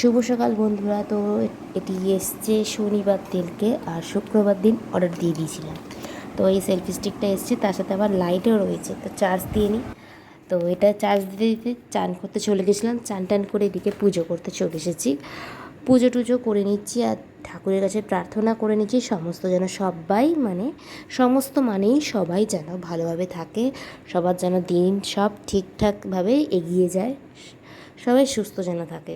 শুভ সকাল বন্ধুরা। তো এটি এসছে শনিবার দিনকে আর শুক্রবার দিন অর্ডার দিয়ে দিয়েছিলাম। তো এই সেলফি স্টিকটা এসছে, তার সাথে আবার লাইটও রয়েছে। তো চার্জ দিয়ে নিই তো এটা চার্জ দিতে দিতে চান করতে চলে গেছিলাম। চান টান করে এদিকে পুজো করতে চলে এসেছি। পুজো টুজো করে নিচ্ছি আর ঠাকুরের কাছে প্রার্থনা করে নিচ্ছি, সমস্ত যেন সবাই মানে সমস্ত মানেই সবাই যেন ভালোভাবে থাকে, সবার যেন দিন সব ঠিকঠাকভাবে এগিয়ে যায়, সবাই সুস্থ যেন থাকে।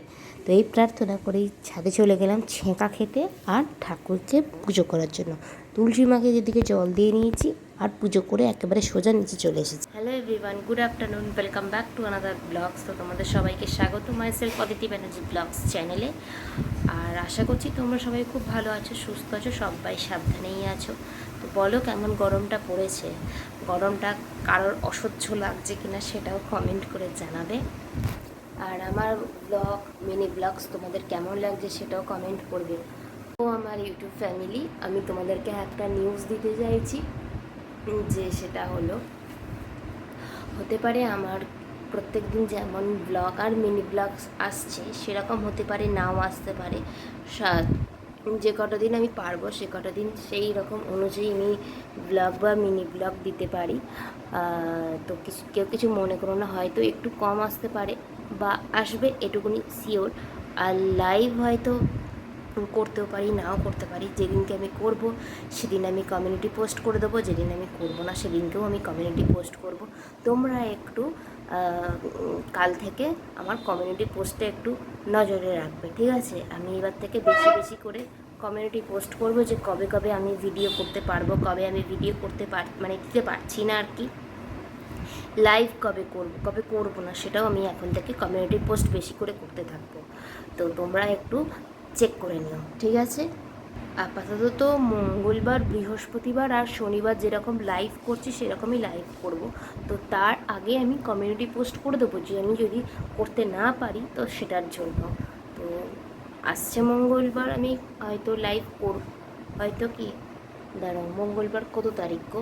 তো এই প্রার্থনা করেই ছাদে চলে গেলাম ছেঁকা খেতে আর ঠাকুরকে পুজো করার জন্য। তুলসী মাকে যেদিকে জল দিয়ে নিয়েছি আর পুজো করে একেবারে সোজা নিচে চলে এসেছি। Hello everyone good afternoon welcome back to another blogs তো তোমাদের সবাইকে স্বাগত myself Aditi Banerjee blogs চ্যানেলে আর আশা করছি তোমরা সবাই খুব ভালো আছো, সুস্থ আছো, সবাই সাবধানেই আছো। তো বলো কেমন গরমটা পড়েছে? গরমটা কারোর অসহ্য লাগছে কিনা সেটাও কমেন্ট করে জানাবে। আর আমার ব্লগ মিনি ব্লগস তোমাদের কেমন লাগছে সেটাও কমেন্ট করবে। ও আমার ইউটিউব ফ্যামিলি আমি তোমাদেরকে একটা নিউজ দিতে চাইছি, যে সেটা হলো, হতে পারে আমার প্রত্যেক দিন যেমন ব্লগ আর মিনি ব্লগস আসছে, সেরকম হতে পারে, নাও আসতে পারে। যে কটা দিন আমি পারব, সে কটা দিন সেই রকম অনুযায়ী আমি ব্লগ বা মিনি ব্লগ দিতে পারি। তো কিছু, কেউ কিছু মনে করো না, হয়তো একটু কম আসতে পারে। বা আসবে এটুকুনি শিওর আর লাইভ হয়তো করতেও পারি, নাও করতে পারি। যেদিনকে আমি করব, সেদিন আমি কমিউনিটি পোস্ট করে দেবো, যেদিন আমি করব না, সেদিনকেও আমি কমিউনিটি পোস্ট করব। তোমরা একটু কাল থেকে আমার কমিউনিটি পোস্টে একটু নজরে রাখবে, ঠিক আছে? আমি এবার থেকে বেশি বেশি করে কমিউনিটি পোস্ট করব যে কবে কবে আমি ভিডিও করতে পারব, কবে আমি ভিডিও করতে পার মানে দিতে পারছি না আর কি। লাইভ কবে করব কবে করব না, সেটাও আমি এখন থেকে কমিউনিটি পোস্ট বেশি করে করতে থাকব। তো তোমরা একটু চেক করে নিও, ঠিক আছে? আপাতত তো মঙ্গলবার, বৃহস্পতিবার আর শনিবার যেরকম লাইভ করছি, সেরকমই লাইভ করব। তো তার আগে আমি কমিউনিটি পোস্ট করে দেবো, যে আমি যদি করতে না পারি, তো সেটার জন্য। তো আসছে মঙ্গলবার, আমি হয়তো লাইভ করব হয়তো কি? দাঁড়াও, মঙ্গলবার কত তারিখ গো?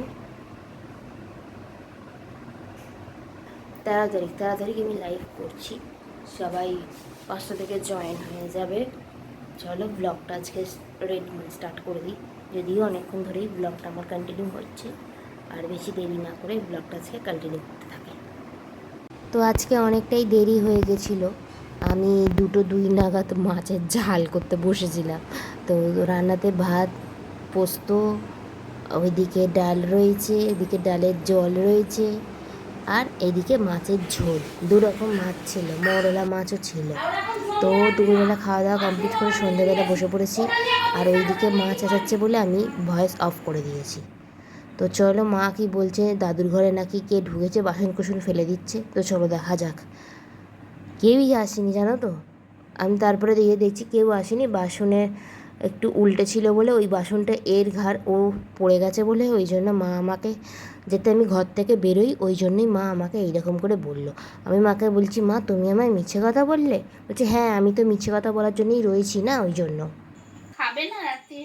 তেরো তারিখ আমি লাইভ করছি। সবাই পাঁচটা থেকে জয়েন হয়ে যাবে। চলো ব্লগটা আজকে রেড স্টার্ট করে দিই। যদিও অনেকক্ষণ ধরেই ব্লগটা আমার কন্টিনিউ হচ্ছে। আর বেশি দেরি না করে ব্লগটা আজকে কন্টিনিউ করতে থাকে। তো আজকে অনেকটাই দেরি হয়ে গেছিল। আমি দুটো দুই নাগাদ মাছের ঝাল করতে বসেছিলাম। তো রান্নাতে ভাত, পোস্ত, ওইদিকে ডাল রয়েছে, এদিকে ডালের জল রয়েছে। আর এদিকে মাছের ঝোল। দু রকম মাছ ছিল মরলা মাছও ছিল। তো দুপুরবেলা খাওয়া দাওয়া কমপ্লিট করে সন্ধ্যেবেলা বসে পড়েছি। আর ওইদিকে মাছ আসাচ্ছে বলে আমি ভয়েস অফ করে দিয়েছি। তো চলো মা কি বলছে, দাদুর ঘরে নাকি কে ঢুকেছে বাসন কুসন ফেলে দিচ্ছে? তো চলো দেখা যাক। কেউই আসেনি, জানো তো? আমি তারপরে দিয়ে দেখছি কেউ আসেনি বাসনে একটু উল্টে ছিল বলে ওই বাসনটা এর ঘাড় ও পড়ে গেছে বলে ওই জন্য মা আমাকে যেতে আমি ঘর থেকে বেরোই, ওই জন্যই মা আমাকে এইরকম করে বলল। আমি মাকে বলছি, মা, তুমি আমায় মিছে কথা বললে? বলছে হ্যাঁ আমি তো মিছে কথা বলার জন্যই রয়েছি না ওই জন্য। খাবে না রাতে?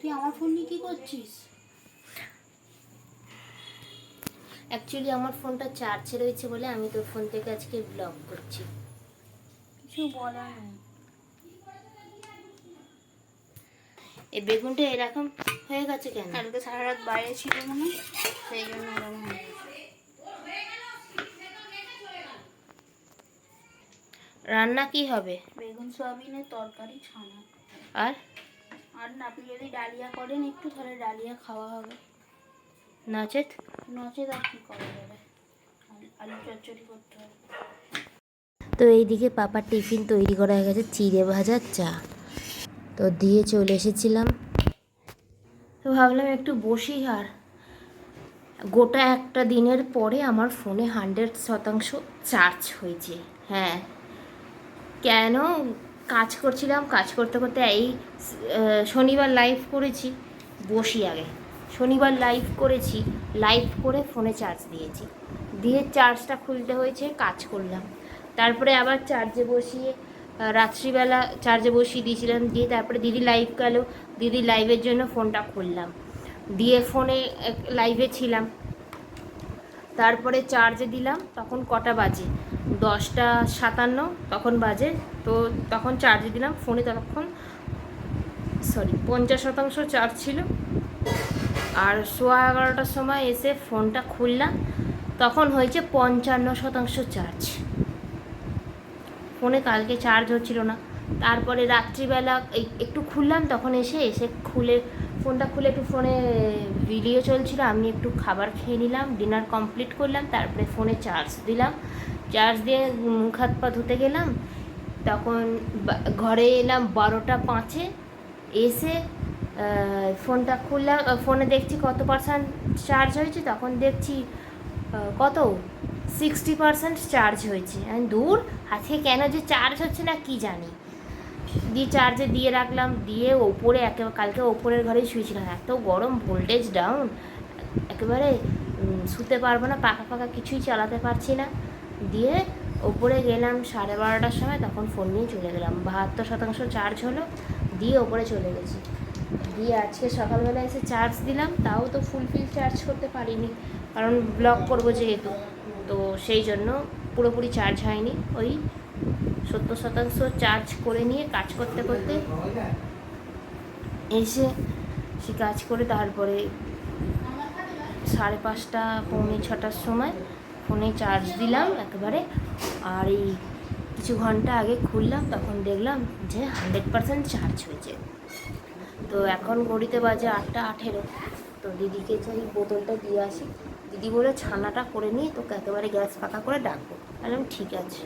তুই আমার ফোন নিয়ে কি করছিস? অ্যাকচুয়ালি আমার ফোনটা চার্জে রয়েছে বলে আমি তোর ফোন থেকে আজকে ব্লগ করছি। কিছু বলার নেই। এই বেগুনটা এরকম হয়ে গেছে কেন? কালকে সারা রাত বাইরে ছিল মনে সেই জন্য ওরকম হয়ে গেছে। রান্না কি হবে? বেগুন সোয়াবিনের তরকারি ছানা। আর? আর না আপনি যদি ডালিয়া করেন একটু তাহলে ডালিয়া খাওয়া হবে। নচেত নচেত আর কি করা যাবে? আলু- আলু চচ্চড়ি করতে হবে। তো এইদিকে পাপার টিফিন তৈরি করা হয়ে গেছে, চিড়ে ভাজা চা। তো দিয়ে চলে এসেছিলাম। তো ভাবলাম একটু বসি আর। গোটা একটা দিনের পরে আমার ফোনে হান্ড্রেড শতাংশ চার্জ হয়েছে হ্যাঁ। কেন? কাজ করছিলাম, কাজ করতে করতে এই শনিবার লাইভ করেছি, বসি আগে। শনিবার লাইভ করেছি লাইভ করে ফোনে চার্জ দিয়েছি। দিয়ে চার্জটা খুলতে হয়েছে, কাজ করলাম। তারপরে আবার চার্জে বসিয়ে রাত্রিবেলা চার্জে বসিয়ে দিয়েছিলাম, দিয়ে তারপরে দিদি লাইভ গেল। দিদি লাইভের জন্য ফোনটা খুললাম। দিয়ে ফোনে লাইভে ছিলাম। তারপরে চার্জে দিলাম, তখন কটা বাজে? দশটা সাতান্ন তখন বাজে। তো তখন চার্জে দিলাম ফোনে ততক্ষণ সরি পঞ্চাশ শতাংশ চার্জ ছিল। আর সোয়া এগারোটার সময় এসে ফোনটা খুললাম। তখন হয়েছে পঞ্চান্ন শতাংশ চার্জ ফোনে কালকে চার্জ হচ্ছিল না। তারপরে রাত্রিবেলা একটু খুললাম, তখন এসে এসে খুলে, ফোনটা খুলে একটু ফোনে ভিডিও চলছিল, আমি একটু খাবার খেয়ে নিলাম ডিনার কমপ্লিট করলাম, তারপরে ফোনে চার্জ দিলাম। চার্জ দিয়ে মুখ হাত পা ধুতে গেলাম, তখন ঘরে এলাম বারোটা পাঁচে, এসে ফোনটা খুললাম ফোনে দেখছি কত পার্সেন্ট চার্জ হয়েছে, তখন দেখছি কত? সিক্সটি পার্সেন্ট চার্জ হয়েছে। আমি দূর? আজকে কেন যে চার্জ হচ্ছে না কি জানি। দিয়ে চার্জে দিয়ে রাখলাম, দিয়ে ওপরে একেবারে কালকে ওপরের ঘরেই শুয়েছিলাম। এত গরম ভোল্টেজ ডাউন একেবারে শুতে পারব না পাখা পাখা কিছুই চালাতে পারছি না। দিয়ে ওপরে গেলাম সাড়ে বারোটার সময়, তখন ফোন নিয়ে চলে গেলাম। বাহাত্তর শতাংশ চার্জ হলো, দিয়ে ওপরে চলে গেছি। দিয়ে আজকে সকালবেলা এসে চার্জ দিলাম, তাও তো ফুলফিল চার্জ করতে পারিনি। কারণ ব্লক করব যেহেতু। তো সেই জন্য পুরোপুরি চার্জ হয়নি। ওই সত্তর শতাংশ চার্জ করে নিয়ে কাজ করতে করতে এসে সে কাজ করে তারপরে সাড়ে পাঁচটা, পৌনে ছটার সময় ফোনে চার্জ দিলাম একেবারে। আর এই কিছু ঘণ্টা আগে খুললাম, তখন দেখলাম যে হান্ড্রেড পারসেন্ট চার্জ হয়েছে। তো এখন ঘড়িতে বাজে আটটা আঠেরো। তো দিদিকে চাই বোতলটা দিয়ে আসি। দিদি বলে ছানাটা করে নিয়ে তোকে একেবারে গ্যাস পাকা করে ডাকবো। বললাম, ঠিক আছে।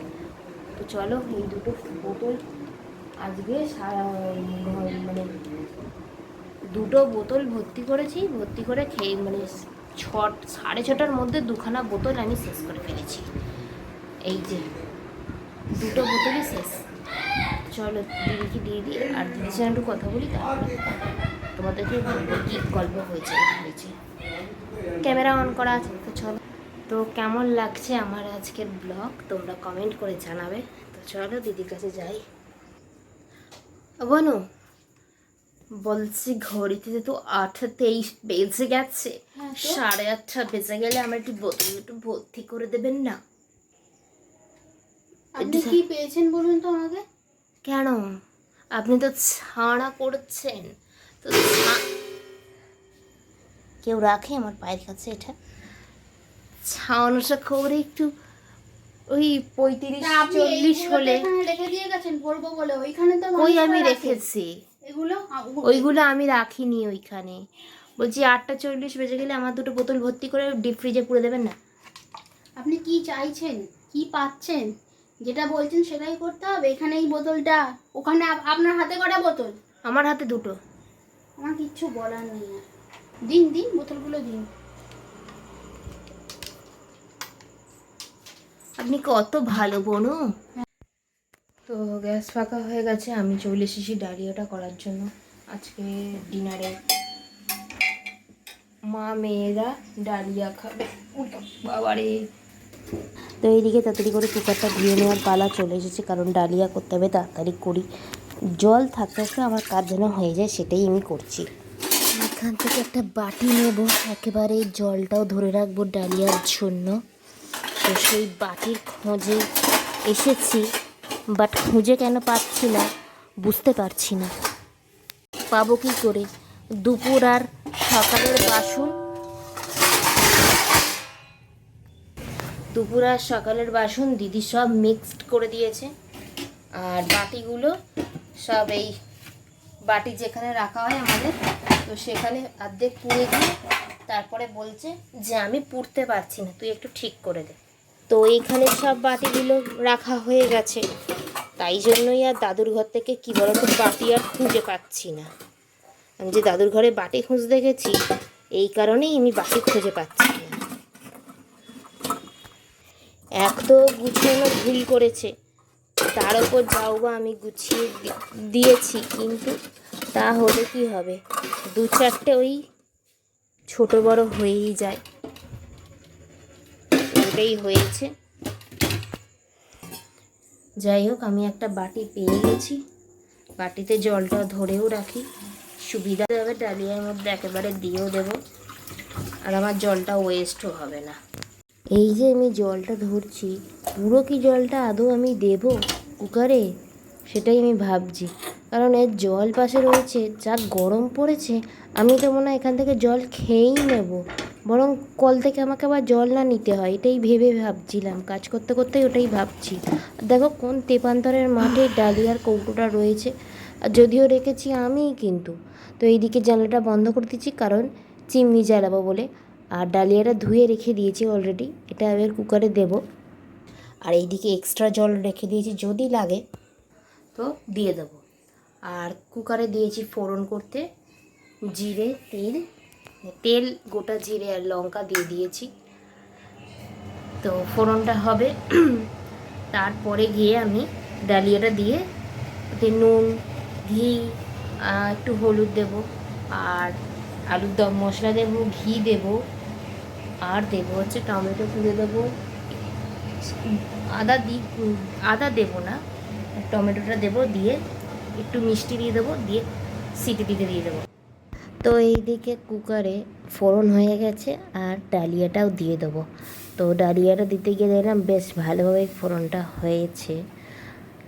তো চলো, এই দুটো বোতল আজকে সারা মানে দুটো বোতল ভর্তি করেছি। ভর্তি করে খেয়ে মানে ছ সাড়ে ছটার মধ্যে দুখানা বোতল আমি শেষ করে ফেলেছি। এই যে, দুটো বোতলই শেষ। চলো, দিদিকে দিয়ে দিই। আর দিদির সঙ্গে একটু কথা বলি তারপরে তোমাদেরকে বলব কি গল্প হয়েছে হয়েছে। ক্যামেরা অন করা আছে তো চলো। তো কেমন লাগছে আমার আজকের ব্লগ? তোমরা কমেন্ট করে জানাবে। তো চলো দিদির কাছে যাই। বনু বলছি ঘড়িতে তো আটটা তেইশ বেজে গেছে হ্যাঁ সাড়ে আটটা বেজে গেলে আমার একটু বোতল একটু ভর্তি করে দেবেন না? আপনি কি পেয়েছেন বলুন তো আমাকে? কেন? আপনি তো ছাড়া করছেন। তো কেউ রাখে আমার পায়ের কাছে এটা। ছাওয়ানোটা করে একটু ওই পঁয়ত্রিশ চল্লিশ হলে। রেখে দিয়ে গেছেন ভরবো বলে। ওইখানে তো ওই আমি রেখেছি। এগুলো? ওইগুলো আমি রাখিনি ওইখানে। বলছি আটটা চল্লিশ বেজে গেলে আমার দুটো বোতল ভর্তি করে ডিপ ফ্রিজে পুরে দেবেন না? আপনি কি চাইছেন? কি পাচ্ছেন? যেটা বলছেন সেটাই করতে হবে। এখানে এই বোতলটা। ওখানে আপনার হাতে কটা বোতল? আমার হাতে দুটো। আমার কিচ্ছু বলার নেই। দিন দিন বোতলগুলো দিন। আপনি কত ভালো বোনু। তো গ্যাস ফাঁকা হয়ে গেছে আমি চলে এসেছি ডালিয়াটা করার জন্য। আজকে ডিনারে। মা মেয়েরা ডালিয়া খাবে। বাবারে। তো এইদিকে তাড়াতাড়ি করে কুকারটা ধুয়ে নেওয়ার পালা চলে এসেছে কারণ ডালিয়া করতে হবে তাড়াতাড়ি করি। জল থাকতে থাকতে আমার কাজ যেন হয়ে যায় সেটাই আমি করছি। এখান থেকে একটা বাটি নেব। একেবারে জলটাও ধরে রাখব ডালিয়ার জন্য। তো সেই বাটির খোঁজে এসেছি বাট খুঁজে কেন পাচ্ছি না, বুঝতে পারছি না। পাবো কি করে? দুপুর আর সকালের বাসন? দুপুর আর সকালের বাসন দিদি সব মিক্সড করে দিয়েছে। আর বাটিগুলো সব এই বাটি যেখানে রাখা হয় আমাদের তো সেখানে অর্ধেক পুড়ে দিয়ে তারপরে বলছে যে আমি পুড়তে পারছি না, তুই একটু ঠিক করে দে। তো এইখানে সব বাটিগুলো রাখা হয়ে গেছে। তাই জন্যই আর দাদুর ঘর থেকে কী বলতো বাটি আর খুঁজে পাচ্ছি না। আমি যে দাদুর ঘরে বাটি খুঁজতে গেছি, এই কারণেই আমি বাটি খুঁজে পাচ্ছি না। এক তো গুছানো ভুল করেছে, তার ওপর যাও বা আমি গুছিয়ে দিয়েছি, কিন্তু তা হলে কি হবে? দু চারটে ওই ছোট বড় হয়েই যায়। ওটাই হয়েছে। যাই হোক, আমি একটা বাটি পেয়ে গেছি। বাটিতে জলটা ধরেও রাখি। সুবিধা হবে, ডালিয়ার মধ্যে একেবারে দিয়েও দেবো। আর আমার জলটা ওয়েস্টও হবে না। এই যে আমি জলটা ধরছি, পুরো কি জলটা আদৌ আমি দেব কুকারে? সেটাই আমি ভাবছি। কারণ এর জল পাশে রয়েছে, যা গরম পড়েছে, আমি তো মনে হয় এখান থেকে জল খেয়েই নেব। বরং কল থেকে আমাকে আবার জল না নিতে হয়, এটাই ভেবে ভাবছিলাম। কাজ করতে করতেই ওটাই ভাবছি। দেখো কোন তেপান্তরের মাঠে ডালিয়ার কৌটোটা রয়েছে, আর যদিও রেখেছি আমিই কিন্তু। তো এইদিকে জানলাটা বন্ধ করে দিচ্ছি, কারণ চিমনি জ্বালাবো বলে। আর ডালিয়াটা ধুয়ে রেখে দিয়েছি অলরেডি এটা এবার কুকারে দেব। আর এইদিকে এক্সট্রা জল রেখে দিয়েছি, যদি লাগে, তো দিয়ে দেবো। আর কুকারে দিয়েছি ফোড়ন করতে জিরে, তেল। তেল, গোটা জিরে আর লঙ্কা দিয়ে দিয়েছি। তো ফোড়নটা হবে। তারপরে গিয়ে আমি ডালিয়াটা দিয়ে ওতে নুন, ঘি একটু হলুদ দেব। আর আলুর দম মশলা দেব, ঘি দেব। আর দেব হচ্ছে টমেটো তুলে দেবো। আদা দি আদা দেবো না, টমেটোটা দেবো দিয়ে একটু মিষ্টি দিয়ে দেবো, দিয়ে সিটি দিতে দিয়ে দেবো। তো এইদিকে কুকারে ফোড়ন হয়ে গেছে আর ডালিয়াটাও দিয়ে দেবো। তো ডালিয়াটা দিতে গিয়ে দেখলাম বেশ ভালোভাবে ফোড়নটা হয়েছে।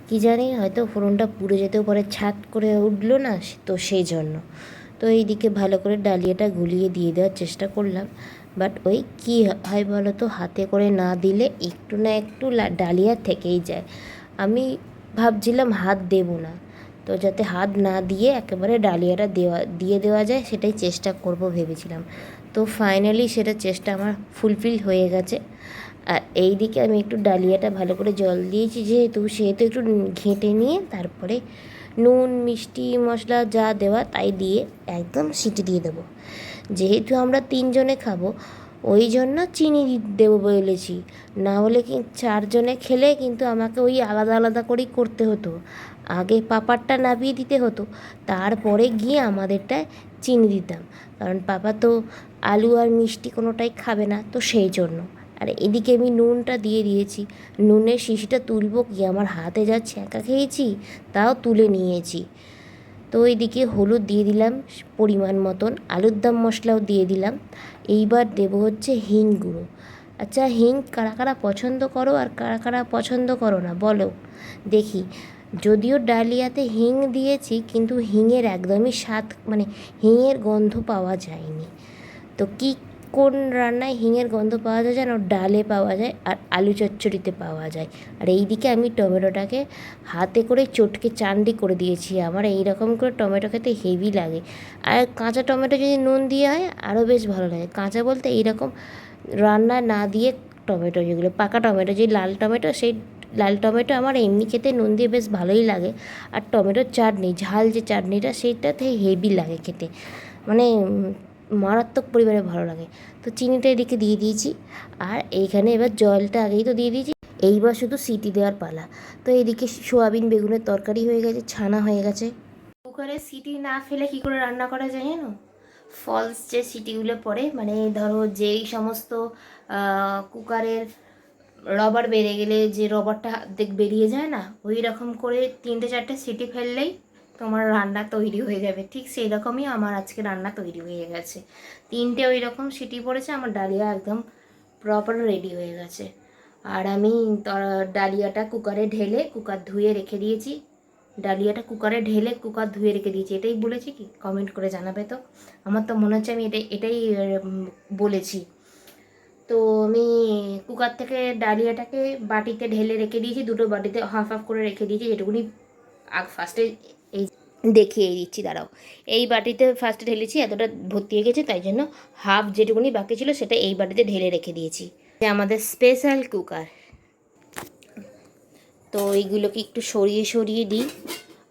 কি জানি হয়তো ফোড়নটা পুড়ে যেতেও পারে, ছাট করে উঠল না তো সেই জন্য। তো এইদিকে ভালো করে ডালিয়াটা গুলিয়ে দিয়ে দেওয়ার চেষ্টা করলাম। বাট ওই কী হয় বলো তো, হাতে করে না দিলে একটু না একটু ডালিয়া থেকেই যায়। আমি ভাবছিলাম হাত দেবো না। তো যাতে হাত না দিয়ে একেবারে ডালিয়াটা দেওয়া, দিয়ে দেওয়া যায়, সেটাই চেষ্টা করব ভেবেছিলাম। তো ফাইনালি সেটা চেষ্টা আমার ফুলফিল হয়ে গেছে। আর এই দিকে আমি একটু ডালিয়াটা ভালো করে জল দিয়েছি, যেহেতু, সেহেতু একটু ঘেঁটে নিয়ে তারপরে নুন, মিষ্টি, মশলা যা দেওয়া তাই দিয়ে একদম সিটি দিয়ে দেবো। যেহেতু আমরা তিনজনে খাব ওই জন্য চিনি দেবো বলেছি। না হলে কি চারজনে খেলে কিন্তু আমাকে ওই আলাদা আলাদা করেই করতে হতো। আগে পাপারটা নাবিয়ে দিতে হতো, তারপরে গিয়ে আমাদেরটায় চিনি দিতাম। কারণ পাপা তো আলু আর মিষ্টি কোনোটাই খাবে না, তো সেই জন্য। আর এদিকে আমি নুনটা দিয়ে দিয়েছি। নুনের শিশিটা তুলবো কি? আমার হাতে যা ছ্যাঁকা খেয়েছি, তাও তুলে নিয়েছি। তো এইদিকে হলুদ দিয়ে দিলাম, পরিমাণ মতন। আলুর দম মশলাও দিয়ে দিলাম। এইবার দেবো হচ্ছে হিং গুঁড়ো। আচ্ছা হিং কারা কারা পছন্দ করো আর কারা কারা পছন্দ করো না, বলো। দেখি, যদিও ডালিয়াতে হিং দিয়েছি, কিন্তু হিংয়ের একদমই স্বাদ মানে হিংয়ের গন্ধ পাওয়া যায়নি। তো কি কোন রান্নায় হিঙের গন্ধ পাওয়া যায় যেন ডালে পাওয়া যায় আর আলু চচ্চড়িতে পাওয়া যায়? আর এই দিকে আমি টমেটোটাকে হাতে করে চটকে চান্ডি করে দিয়েছি। আমার এই রকম করে টমেটো খেতে হেভি লাগে। আর কাঁচা টমেটো যদি নুন দিয়ে হয় আরও বেশ ভালো লাগে। কাঁচা বলতে এইরকম রান্না না দিয়ে টমেটো যেগুলো, পাকা টমেটো, যে লাল টমেটো, সেই লাল টমেটো আমার এমনি খেতে নুন দিয়ে বেশ ভালোই লাগে। আর টমেটোর চাটনি, ঝাল যে চাটনিটা সেইটাতে হেভি লাগে খেতে। মানে মারাত্মক পরিমাণে ভালো লাগে। তো চিনিটা এদিকে দিয়ে দিয়েছি। আর এইখানে এবার জলটা আগেই তো দিয়ে দিয়েছি। এইবার শুধু সিটি দেওয়ার পালা। তো এইদিকে সোয়াবিন বেগুনের তরকারি হয়ে গেছে, ছানা হয়ে গেছে। কুকারে সিটি না ফেলে কি করে রান্না করা যায় জানো? ফলস যে সিটিগুলো পড়ে মানে ধরো যেই সমস্ত কুকারের রবার বেড়ে গেলে যে রবারটা বেরিয়ে যায় না, ওই রকম করে তিনটে চারটে সিটি ফেললেই তোমার রান্না তৈরি হয়ে যাবে। ঠিক সেই রকমই আমার আজকে রান্না তৈরি হয়ে গেছে। তিনটে ওই রকম সিটি পড়েছে, আমার ডালিয়া একদম প্রপার রেডি হয়ে গেছে। আর আমি ডালিয়াটা কুকারে ঢেলে কুকার ধুয়ে রেখে দিয়েছি। ডালিয়াটা কুকারে ঢেলে কুকার ধুয়ে রেখে দিয়েছি। এটাই বলেছি কি? কমেন্ট করে জানাবে তো। আমার তো মনে হচ্ছে আমি এটাই এটাই বলেছি। তো আমি কুকার থেকে ডালিয়াটাকে বাটিতে ঢেলে রেখে দিয়েছি, দুটো বাটিতে হাফ হাফ করে রেখে দিয়েছি, যেটুকুনি ফার্স্টে দেখিয়ে দিচ্ছি, দাঁড়াও। এই বাটিতে ফার্স্টে ঢেলেছি, এতটা ভর্তি হয়ে গেছে, তাই জন্য হাফ যেটুকুনি বাকি ছিল সেটা এই বাটিতে ঢেলে রেখে দিয়েছি। যে আমাদের স্পেশাল কুকার তো এইগুলোকে একটু সরিয়ে সরিয়ে দিই,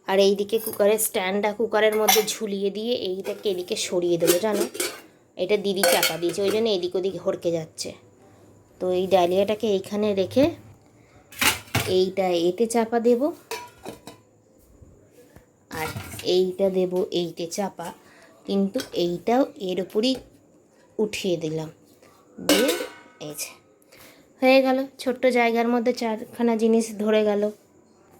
আর এইদিকে কুকারের স্ট্যান্ডটা কুকারের মধ্যে ঝুলিয়ে দিয়ে এইটাকে এদিকে সরিয়ে দেবো, জানো? এটা দিদি চাপা দিয়েছে, ওই জন্য এদিক ওদিক হড়কে যাচ্ছে। তো এই ডালিয়াটাকে এইখানে রেখে এইটা এতে চাপা দেব। আর এইটা দেব এইতে চাপা। কিন্তু এইটাও এর উপরই উঠিয়ে দিলাম। দিয়ে এই যে, হয়ে গেল। ছোট্ট জায়গার মধ্যে চারখানা জিনিস ধরে গেল।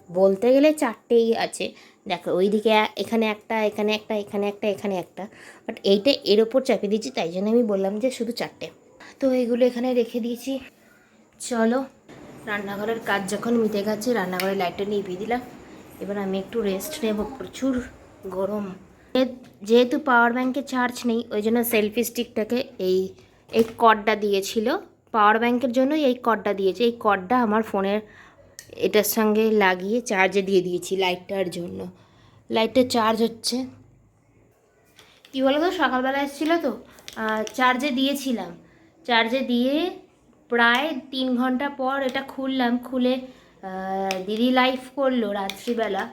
বলতে গেলে চারটেই আছে। দেখো, ওইদিকে এখানে একটা এখানে একটা এখানে একটা এখানে একটা। বাট এইটা এর ওপর চাপিয়ে দিয়েছি, তাই জন্য আমি বললাম যে শুধু চারটে। তো এইগুলো এখানে রেখে দিয়েছি। চলো, রান্নাঘরের কাজ যখন মিটে গেছে, রান্নাঘরের লাইটটা নিভিয়ে দিলাম। এবার আমি একটু রেস্ট নেব, প্রচুর গরম। যেহেতু পাওয়ার ব্যাংকে চার্জ নেই, ওই জন্য সেলফি স্টিকটাকে এই এই কর্ডটা দিয়েছিল। পাওয়ার ব্যাংকের জন্যই এই কর্ডটা দিয়েছে। এই কর্ডটা আমার ফোনের এটার সঙ্গে লাগিয়ে চার্জে দিয়ে দিয়েছি লাইটটার জন্য। লাইটটা চার্জ হচ্ছে। কী বলো তো সকালবেলা এসেছিল তো চার্জে দিয়েছিলাম। চার্জে দিয়ে প্রায় তিন ঘণ্টা পর এটা খুললাম, খুলে দিদি লাইভ করল রাত্রিবেলা,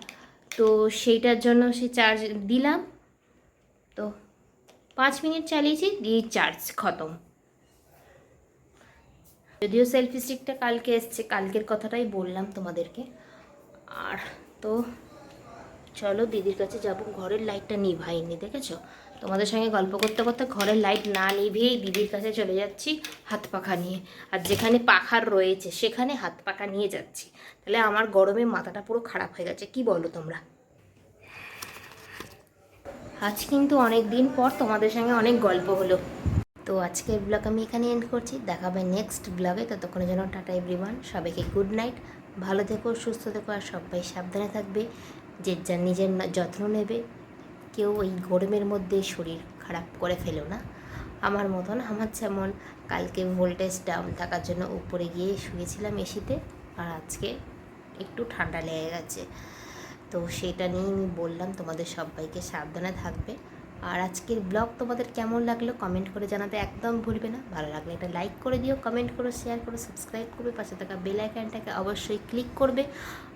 তো সেইটার জন্য সে চার্জ দিলাম। তো পাঁচ মিনিট চালিয়েছি দিয়ে চার্জ খতম। যদিও সেলফি স্টিকটা কালকে এসছে, কালকের কথাটাই বললাম তোমাদেরকে। আর তো চলো দিদির কাছে যাব, ঘরের লাইটটা নিভাইনি, দেখেছ? তোমাদের সঙ্গে গল্প করতে করতে ঘরের লাইট না নিভিয়েই দিদির কাছে চলে যাচ্ছি হাত পাখা নিয়ে। আর যেখানে পাখার রয়েছে, সেখানে হাত পাখা নিয়ে যাচ্ছি। তাহলে আমার গরমে মাথাটা পুরো খারাপ হয়ে গেছে, কি বলো তোমরা? আজ কিন্তু অনেক দিন পর তোমাদের সঙ্গে অনেক গল্প হলো। তো আজকের ব্লগ আমি এখানে এন্ড করছি, দেখা দেখাবে নেক্সট ব্লগে ততক্ষণের জন্য টাটা এভরিওয়ান সবাইকে গুড নাইট ভালো থেকো, সুস্থ থেকো, আর সবাই সাবধানে থাকবে, যে যার নিজের যত্ন নেবে, কেউ এই গরমের মধ্যে শরীর খারাপ করে ফেলো না। আমার মতন, আমার যেমন, কালকে ভোল্টেজ ডাউন থাকার জন্য উপরে গিয়ে শুয়েছিলাম এসিতে আর আজকে একটু ঠান্ডা লেগে গেছে। তো সেটা নিয়ে আমি বললাম, তোমাদের সবাইকে সাবধানে থাকবে। আর আজকের ব্লগ তোমাদের কেমন লাগল কমেন্ট করে জানাতে একদম ভুলবে না। ভালো লাগলে এটা লাইক করে দিও কমেন্ট করো শেয়ার করো সাবস্ক্রাইব করবে, পাশে থাকা বেল আইকনটাকে অবশ্যই ক্লিক করবে।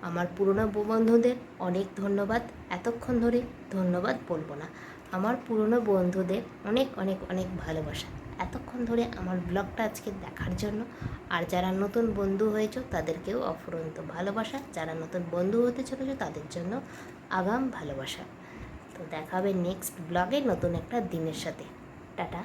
আমার পুরনো বন্ধুদের অনেক ধন্যবাদ। এতক্ষণ ধরে ধন্যবাদ বলব না। আমার পুরনো বন্ধুদের অনেক অনেক অনেক ভালোবাসা। এতক্ষণ ধরে আমার ব্লগটা আজকে দেখার জন্য। আর যারা নতুন বন্ধু হয়েছ, তাদেরকেও অফুরন্ত ভালোবাসা। যারা নতুন বন্ধু হতে চলেছ, তাদের জন্য আগাম ভালোবাসা। তো দেখাবে নেক্সট ব্লগে নতুন একটা দিনের সাথে। টাটা।